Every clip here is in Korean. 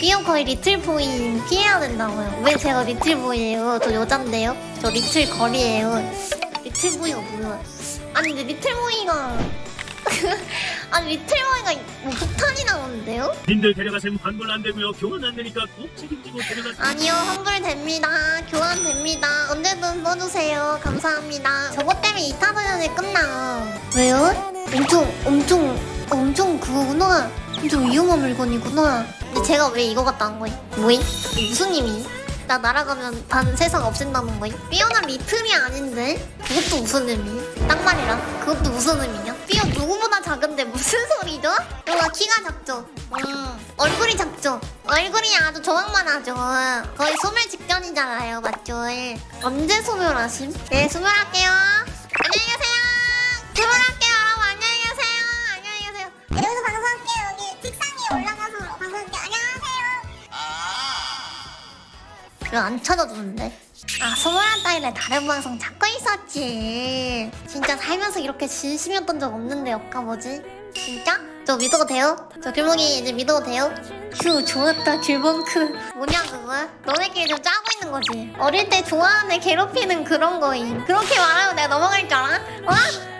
저희 리틀보이 피해야 된다고요. 왜 제가 리틀보이예요? 저 여잔데요? 저 리틀 거리예요. 리틀보이가 뭐야? 아니 근데 리틀보이가 아니 리틀보이가 뭐 폭탄이 나오는데요? 님들 데려가셈 환불 안 되고요. 교환 안 되니까 꼭 책임지고 데려가세요. 아니요 환불됩니다. 교환됩니다. 언제든 써주세요. 감사합니다. 저것 때문에 2타 도전이 끝나. 왜요? 엄청 엄청 엄청 그거구나. 엄청 위험한 물건이구나. 근데 제가 왜 이거 갖다 한 거임? 뭐임? 무슨 님이? 나 날아가면 반 세상 없앤다는 거임? 삐어는 리틀이 아닌데? 그것도 무슨 의미? 딱 말이라 그것도 무슨 의미냐? 삐어 누구보다 작은데 무슨 소리죠? 여기가 키가 작죠? 음 얼굴이 작죠? 얼굴이 아주 조각만 하죠 거의 소멸 직전이잖아요 맞죠? 언제 소멸하심? 네 소멸할게요 안녕히 계세요 소멸할게요 여러분 안녕히 계세요 안녕히 계세요. 왜안 찾아주는데? 아, 소몰한 따위를 다른 방송 찾고 있었지. 진짜 살면서 이렇게 진심이었던 적 없는데, 역가 뭐지? 진짜? 저 믿어도 돼요? 저 길목이 이제 믿어도 돼요? 휴, 좋았다, 길봉크. 뭐냐, 그거? 너네끼리 좀 짜고 있는 거지. 어릴 때 좋아하는 애 괴롭히는 그런 거임. 그렇게 말하면 내가 넘어갈 줄 알아? 어?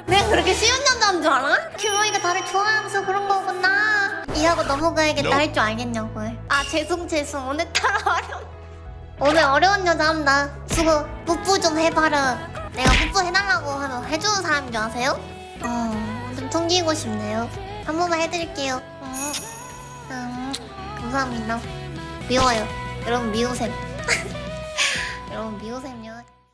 내가 그렇게 쉬운 남자인 줄 알아? 길목이가 나를 좋아하면서 그런 거구나. 이하고 넘어가야겠다 할 줄 알겠냐고요. 아, 죄송, 죄송. 오늘따라 어려워. 오늘 어려운 여자 한다. 수고 뽀뽀 좀 해봐라. 내가 뽀뽀 해달라고 하면 해주는 사람인 줄 아세요? 어, 좀 통기고 싶네요. 한 번만 해드릴게요. 음, 음, 감사합니다. 미워요. 여러분 미우셈. 여러분 미우셈요.